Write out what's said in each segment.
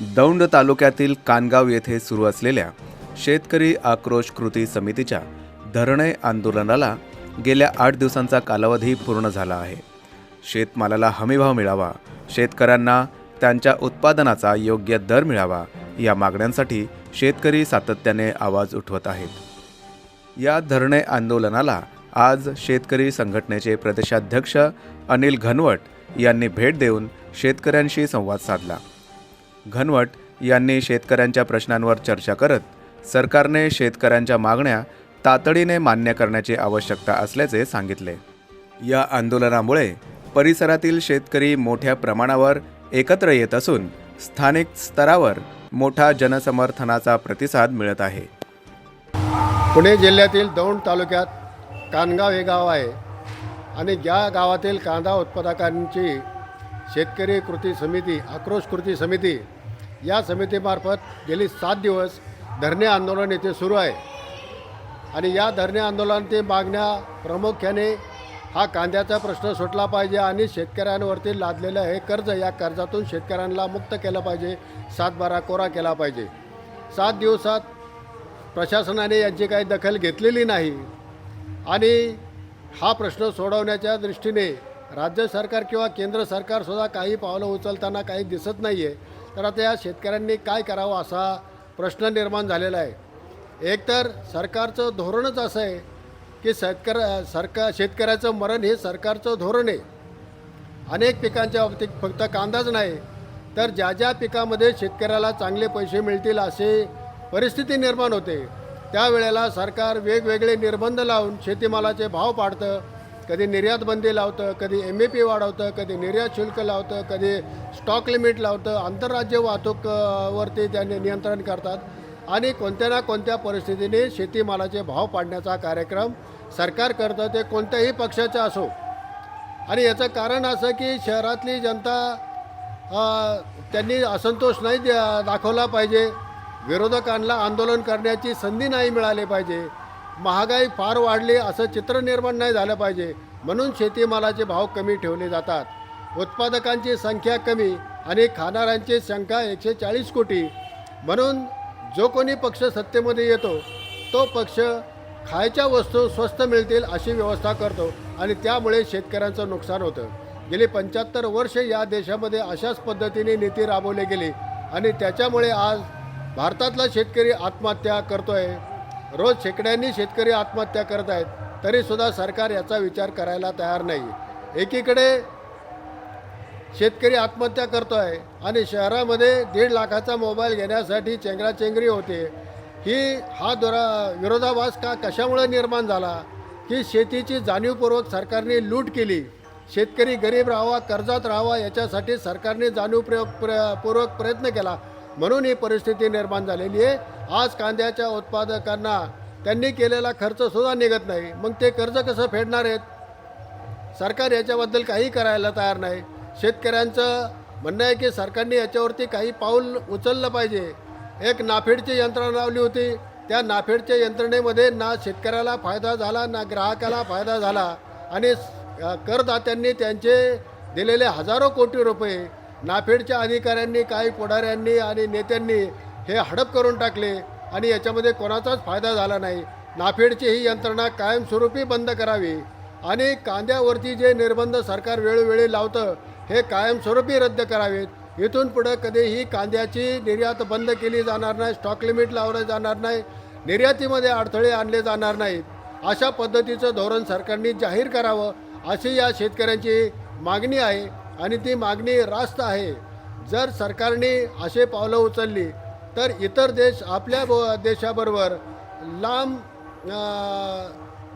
दौंड तालुक्यातील कानगाव येथे सुरू असलेल्या शेतकरी आक्रोश कृती समितीच्या धरणे आंदोलनाला गेल्या आठ दिवसांचा कालावधी पूर्ण झाला आहे. शेतमालाला हमीभाव मिळावा शेतकऱ्यांना त्यांच्या उत्पादनाचा योग्य दर मिळावा या मागण्यांसाठी शेतकरी सातत्याने आवाज उठवत आहेत. या धरणे आंदोलनाला आज शेतकरी संघटनेचे प्रदेशाध्यक्ष अनिल घनवट यांनी भेट देऊन शेतकऱ्यांशी संवाद साधला. घनवट यांनी शेतकऱ्यांच्या प्रश्नांवर चर्चा करत सरकारने शेतकऱ्यांच्या मागण्या तातडीने मान्य करण्याची आवश्यकता असल्याचे सांगितले. या आंदोलनामुळे परिसरातील शेतकरी मोठ्या प्रमाणावर एकत्र येत असून स्थानिक स्तरावर मोठा जनसमर्थनाचा प्रतिसाद मिळत आहे. पुणे जिल्ह्यातील दौंड तालुक्यात कानगाव हे गाव आहे आणि या गावातील कांदा उत्पादकांची शेतकरी कृती समिती आक्रोश कृती समिती या समितीमार्फत गेली सात दिवस धरणे आंदोलन येथे सुरू आहे. आणि या धरणे आंदोलनातील मागण्या प्रामुख्याने हा कांद्याचा प्रश्न सुटला पाहिजे आणि शेतकऱ्यांवरती लादलेलं हे कर्ज या कर्जातून शेतकऱ्यांना मुक्त केलं पाहिजे सातबारा कोरा केला पाहिजे. सात दिवसात प्रशासनाने यांची काही दखल घेतलेली नाही. आणि हा प्रश्न सोडवण्याच्या दृष्टीने राज्य सरकार किंवा केंद्र सरकारसुद्धा काही पावलं उचलताना काही दिसत नाही आहे तर आता या शेतकऱ्यांनी काय करावं असा प्रश्न निर्माण झालेला आहे. एकतर सरकारचं धोरणच असं आहे की शेतकर सरकार शेतकऱ्याचं मरण हे सरकारचं धोरण आहे. अनेक पिकांच्या बाबतीत फक्त कांदाच नाही तर ज्या ज्या पिकामध्ये शेतकऱ्याला चांगले पैसे मिळतील असे परिस्थिती निर्माण होते. त्यावेळेला सरकार वेगवेगळे निर्बंध लावून शेतीमालाचे भाव पाडतं कधी निर्यात बंदी लावतं कधी एम ए पी वाढवतं कधी निर्यात शुल्क लावतं कधी स्टॉक लिमिट लावतं आंतरराज्य वाहतूकवरती त्यांनी नियंत्रण करतात. आणि कोणत्या ना कोणत्या परिस्थितीने शेतीमालाचे भाव पाडण्याचा कार्यक्रम सरकार करतं ते कोणत्याही पक्षाचं असो. आणि याचं कारण असं की शहरातली जनता त्यांनी असंतोष नाही दाखवला पाहिजे. विरोधकांना आंदोलन करण्याची संधी नाही मिळाली पाहिजे. महागाई फार वाढली असं चित्र निर्माण नाही झालं पाहिजे म्हणून शेतीमालाचे भाव कमी ठेवले जातात. उत्पादकांची संख्या कमी आणि खाणाऱ्यांची संख्या एकशे चाळीस कोटी. म्हणून जो कोणी पक्ष सत्तेमध्ये येतो तो पक्ष खायच्या वस्तू स्वस्त मिळतील अशी व्यवस्था करतो आणि त्यामुळे शेतकऱ्यांचं नुकसान होतं. गेली पंच्याहत्तर वर्ष या देशामध्ये अशाच पद्धतीने नीती राबवली गेली आणि त्याच्यामुळे आज भारतातला शेतकरी आत्महत्या करतो आहे रोज शेकड्यांनी शेतकरी आत्महत्या करत आहेत तरीसुद्धा सरकार याचा विचार करायला तयार नाही. एकीकडे शेतकरी आत्महत्या करतो आहे आणि शहरामध्ये दीड लाखाचा मोबाईल घेण्यासाठी चेंगराचेंगरी होते ही हा दुरा विरोधाभास का कशामुळे निर्माण झाला? की शेतीची जाणीवपूर्वक सरकारने लूट केली? शेतकरी गरीब राहावा कर्जात राहावा याच्यासाठी सरकारने जाणीवपूर्वक प्र पूर्वक प्रयत्न केला. म्हणून ही परिस्थिती निर्माण झालेली आहे. आज कांद्याच्या उत्पादकांना त्यांनी केलेला खर्चसुद्धा निघत नाही. मग ते कर्ज कसं फेडणार आहेत? सरकार याच्याबद्दल काही करायला तयार नाही. शेतकऱ्यांचं म्हणणं आहे की सरकारने याच्यावरती काही पाऊल उचललं पाहिजे. एक नाफेडची यंत्रणा लावली होती. त्या नाफेडच्या यंत्रणेमध्ये ना शेतकऱ्याला फायदा झाला ना ग्राहकाला फायदा झाला. आणि करदात्यांनी त्यांचे दिलेले हजारो कोटी रुपये नाफेडच्या अधिकाऱ्यांनी काही पुढाऱ्यांनी आणि नेत्यांनी हे हडप करून टाकले आणि याच्यामध्ये कोणाचाच फायदा झाला नाही. नाफेडची ही यंत्रणा कायमस्वरूपी बंद करावी आणि कांद्यावरती जे निर्बंध सरकार वेळोवेळी लावतं हे कायमस्वरूपी रद्द करावेत. इथून पुढं कधीही कांद्याची निर्यात बंद केली जाणार नाही स्टॉक लिमिट लावलं जाणार नाही निर्यातीमध्ये अडथळे आणले जाणार नाहीत. अशा पद्धतीचं धोरण सरकारने जाहीर करावं अशी या शेतकऱ्यांची मागणी आहे. आणि ती मागणी रास्त आहे. जर सरकारने असे पावलं उचलली तर इतर देश आपल्या ब- देशाबरोबर लांब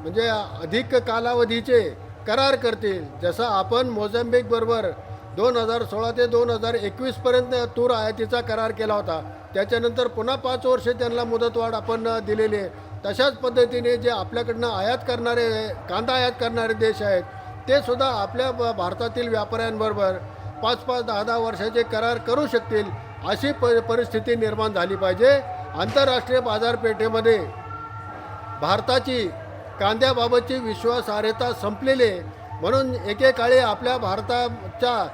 म्हणजे अधिक कालावधीचे करार करतील. जसं आपण मोझम्बिकबरोबर दोन हजार सोळा ते दोन हजार एकवीसपर्यंत तूर आयातीचा करार केला होता. त्याच्यानंतर पुन्हा पाच वर्षे त्यांना मुदतवाढ आपण दिलेली आहे. तशाच पद्धतीने जे आपल्याकडनं आयात करणारे कांदा आयात करणारे देश आहेत ते सुद्धा आपल्या ब- भारतातील व्यापाऱ्यांबरोबर पाच पाच दहा दहा वर्षाचे करार करू शकतील अशी प परिस्थिती निर्माण झाली पाहिजे. आंतरराष्ट्रीय बाजारपेठेमध्ये भारताची कांद्याबाबतची विश्वासार्हता संपलेली आहे. म्हणून एकेकाळी आपल्या भारताच्या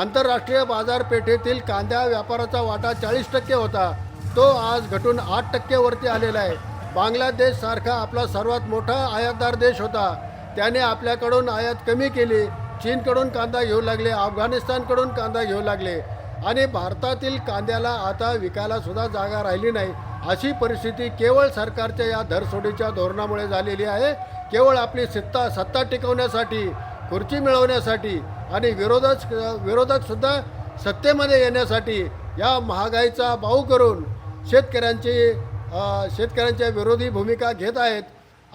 आंतरराष्ट्रीय बाजारपेठेतील कांद्या व्यापाराचा वाटा चाळीस टक्के होता. तो आज घटून आठ टक्केवरती आलेला आहे. बांगलादेशसारखा आपला सर्वात मोठा आयातदार देश होता. त्याने आपल्याकडून आयात कमी केली. चीनकडून कांदा घेऊ लागले अफगाणिस्तानकडून कांदा घेऊ लागले. आणि भारतातील कांद्याला आता विकायलासुद्धा जागा राहिली नाही. अशी परिस्थिती केवळ सरकारच्या या धरसोडीच्या धोरणामुळे झालेली आहे. केवळ आपली सत्ता सत्ता टिकवण्यासाठी खुर्ची मिळवण्यासाठी आणि विरोधक विरोधकसुद्धा सत्तेमध्ये येण्यासाठी या महागाईचा बाऊ करून शेतकऱ्यांची शेतकऱ्यांच्या विरोधी भूमिका घेत आहेत.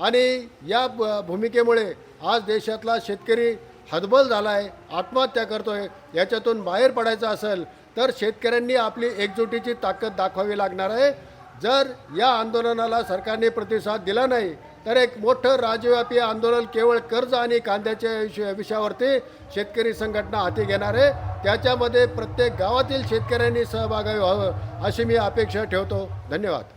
आणि या भूमिकेमुळे आज देशातला शेतकरी हतबल झाला आहे आत्महत्या करतो आहे याच्यातून बाहेर पडायचं असेल तर शेतकऱ्यांनी आपली एकजुटीची ताकद दाखवावी लागणार आहे. जर या आंदोलनाला सरकारने प्रतिसाद दिला नाही तर एक मोठं राज्यव्यापी आंदोलन केवळ कर्ज आणि कांद्याच्या विषय विषयावरती शेतकरी संघटना हाती घेणार आहे. त्याच्यामध्ये प्रत्येक गावातील शेतकऱ्यांनी सहभागी व्हावं अशी मी अपेक्षा ठेवतो. धन्यवाद.